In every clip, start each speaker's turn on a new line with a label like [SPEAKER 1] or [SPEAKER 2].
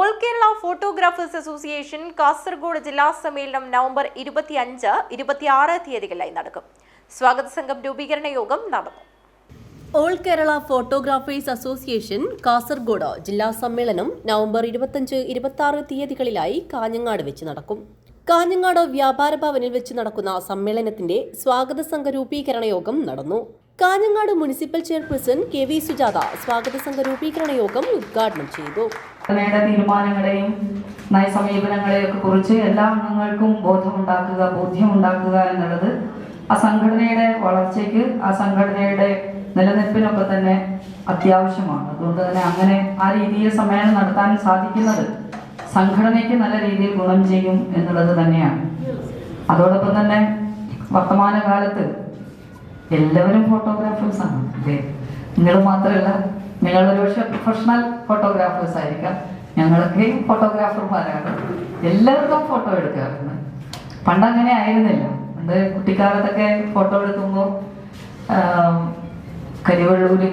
[SPEAKER 1] All Kerala photographers association Kasaragod ജില്ലാ സമ്മേളനം November ഇരുപത്തി അഞ്ച് ഇരുപത്തിയാറ് തീയതികളിലായി നടക്കും. സ്വാഗത സംഘം രൂപീകരണ യോഗം നടന്നു
[SPEAKER 2] all Kerala photographers association Kasaragod ജില്ലാ സമ്മേളനം നവംബർ ഇരുപത്തഞ്ച് ഇരുപത്തി ആറ് തീയതികളിലായി കാഞ്ഞങ്ങാട് വെച്ച് നടക്കും. കാഞ്ഞങ്ങാട് വ്യാപാര ഭവനിൽ വെച്ച് നടക്കുന്ന സമ്മേളനത്തിന്റെ സ്വാഗത സംഘ രൂപീകരണ യോഗം നടന്നു. Kanhangad municipal chairperson K V Sujatha സ്വാഗത സംഘ രൂപീകരണ യോഗം ഉദ്ഘാടനം ചെയ്തു.
[SPEAKER 3] സംഘടനയുടെ തീരുമാനങ്ങളെയും നയസമീപനങ്ങളെയും ഒക്കെ കുറിച്ച് എല്ലാ അംഗങ്ങൾക്കും ബോധമുണ്ടാക്കുക ബോധ്യമുണ്ടാക്കുക എന്നുള്ളത് ആ സംഘടനയുടെ വളർച്ചയ്ക്ക് ആ സംഘടനയുടെ നിലനിൽപ്പിനൊക്കെ തന്നെ അത്യാവശ്യമാണ്. അതുകൊണ്ട് തന്നെ അങ്ങനെ ആ രീതിയിൽ സമ്മേളനം നടത്താൻ സാധിക്കുന്നത് സംഘടനയ്ക്ക് നല്ല രീതിയിൽ ഗുണം ചെയ്യും എന്നുള്ളത് തന്നെയാണ്. അതോടൊപ്പം തന്നെ വർത്തമാന കാലത്ത് എല്ലാവരും ഫോട്ടോഗ്രാഫേഴ്സ് ആണ് അല്ലേ? നിങ്ങൾ മാത്രമല്ല നിങ്ങൾ ഒരുപക്ഷെ പ്രൊഫഷണൽ ഫോട്ടോഗ്രാഫേഴ്സ് ആയിരിക്കാം. ഞങ്ങളൊക്കെ ഫോട്ടോഗ്രാഫർമാരാണ് എല്ലാവർക്കും ഫോട്ടോ എടുക്കാറുണ്ട്. പണ്ട് അങ്ങനെ ആയിരുന്നില്ല. പണ്ട് കുട്ടിക്കാലത്തൊക്കെ ഫോട്ടോ എടുക്കുമ്പോൾ കരിവള്ളൂര്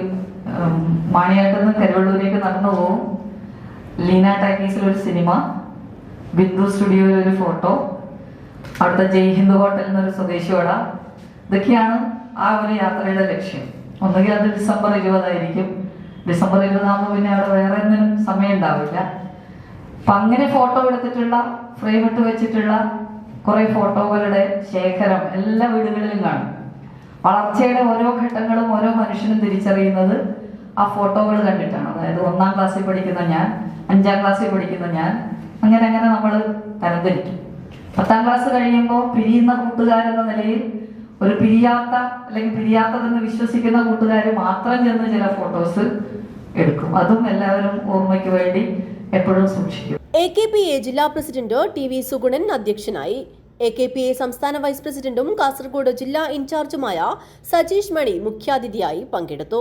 [SPEAKER 3] മാണിയാട്ടിൽ നിന്ന് കരുവള്ളൂരേക്ക് നടന്നു പോകും ലീന ടാക്കീസിൽ ഒരു സിനിമ ബിന്ദു സ്റ്റുഡിയോയിൽ ഒരു ഫോട്ടോ അവിടുത്തെ ജയ് ഹിന്ദു ഹോട്ടലിൽ നിന്നൊരു സ്വദേശി വട. ഇതൊക്കെയാണ് ആ ഒരു യാത്രയുടെ ലക്ഷ്യം. ഒന്നുകിൽ അത് ഡിസംബർ ഇരുപതായിരിക്കും. ഡിസംബർ ഇരുപതാകുമ്പോൾ പിന്നെ അവിടെ വേറെ ഒന്നിനും സമയം ഉണ്ടാവില്ല. അപ്പൊ അങ്ങനെ ഫോട്ടോ എടുത്തിട്ടുള്ള ഫ്രെയിം ഇട്ട് വെച്ചിട്ടുള്ള കുറെ ഫോട്ടോകളുടെ ശേഖരം എല്ലാ വീടുകളിലും കാണും. വളർച്ചയുടെ ഓരോ ഘട്ടങ്ങളും ഓരോ മനുഷ്യനും തിരിച്ചറിയുന്നത് ആ ഫോട്ടോകൾ കണ്ടിട്ടാണ്. അതായത് ഒന്നാം ക്ലാസ്സിൽ പഠിക്കുന്ന ഞാൻ. അഞ്ചാം ക്ലാസ്സിൽ പഠിക്കുന്ന ഞാൻ. അങ്ങനെ അങ്ങനെ നമ്മൾ തരംതിരിക്കും. പത്താം ക്ലാസ് കഴിയുമ്പോൾ പിരിയുന്ന കൂട്ടുകാരെന്ന നിലയിൽ ഒരു പിരിയാത്ത അല്ലെങ്കിൽ പിരിയാത്തതെന്ന് വിശ്വസിക്കുന്ന കൂട്ടുകാർ മാത്രം ചെന്ന് ചില ഫോട്ടോസ് എടുക്കും. അതും എല്ലാവരും ഓർമ്മയ്ക്ക് വേണ്ടി എപ്പോഴും സൂക്ഷിക്കും.
[SPEAKER 2] എ കെ പി എ ജില്ലാ പ്രസിഡന്റ് ടി വി സുഗുണൻ അധ്യക്ഷനായി. എ കെ പി എ സംസ്ഥാന വൈസ് പ്രസിഡന്റും കാസർഗോഡ് ജില്ലാ ഇൻചാർജുമായ സജീഷ് മണി മുഖ്യാതിഥിയായി പങ്കെടുത്തു.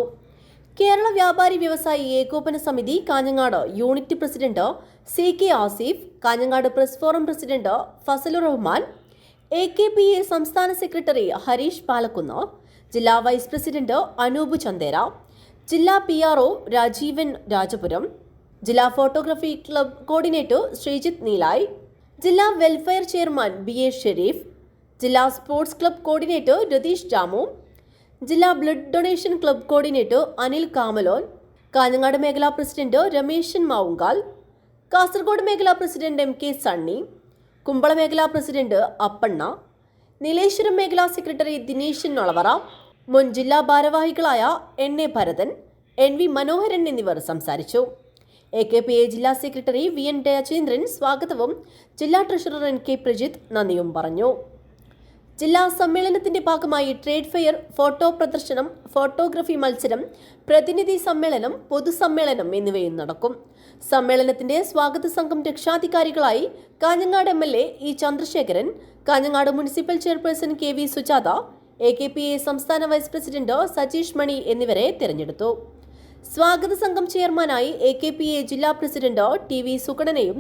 [SPEAKER 2] കേരള വ്യാപാരി വ്യവസായി ഏകോപന സമിതി Kanhangad unit president C K Asif Kanhangad press forum president Fazalur Rahman A K P A സംസ്ഥാന സെക്രട്ടറി ഹരീഷ് പാലക്കുന്ന് ജില്ലാ വൈസ് പ്രസിഡന്റ് അനൂപ് ചന്ദേര ജില്ലാ P R O Rajeevan Rajapuram ജില്ലാ ഫോട്ടോഗ്രാഫി ക്ലബ് കോർഡിനേറ്റർ ശ്രീജിത്ത് നീലായ് ജില്ലാ welfare chairman B A Shareef ജില്ലാ sports club coordinator Ratheesh jam ജില്ലാ blood donation club coordinator Anil കാമലോൻ Kanhangad മേഖലാ president Rameshan Mavungal Kasaragod മേഖലാ president M K Sunny Kumbla മേഖലാ president Appanna Nileshwaram മേഖലാ secretary Dineshan നൊളവറ മുൻ ജില്ലാ ഭാരവാഹികളായ N A Bharathan N V Manoharan എന്നിവർ സംസാരിച്ചു. എ കെ പി എ ജില്ലാ സെക്രട്ടറി വി എൻ രാജേന്ദ്രൻ സ്വാഗതവും ജില്ലാ ട്രഷറർ എൻ കെ പ്രജിത്ത് നന്ദിയും പറഞ്ഞു. ജില്ലാ സമ്മേളനത്തിന്റെ ഭാഗമായി ട്രേഡ് ഫെയർ ഫോട്ടോ പ്രദർശനം ഫോട്ടോഗ്രഫി മത്സരം പ്രതിനിധി സമ്മേളനം പൊതുസമ്മേളനം എന്നിവയും നടക്കും. സമ്മേളനത്തിന്റെ സ്വാഗത സംഘം രക്ഷാധികാരികളായി Kanhangad M L A E Chandrasekharan Kanhangad municipal chairperson K V Sujatha A K P A സംസ്ഥാന വൈസ് പ്രസിഡന്റ് സജീഷ് മണി എന്നിവരെ തിരഞ്ഞെടുത്തു. സ്വാഗത സംഘം ചെയർമാനായി എ കെ പി എ ജില്ലാ പ്രസിഡന്റ് ടി വി സുഗണനെയും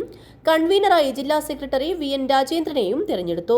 [SPEAKER 2] കൺവീനറായി ജില്ലാ സെക്രട്ടറി വി എൻ രാജേന്ദ്രനെയും തിരഞ്ഞെടുത്തു.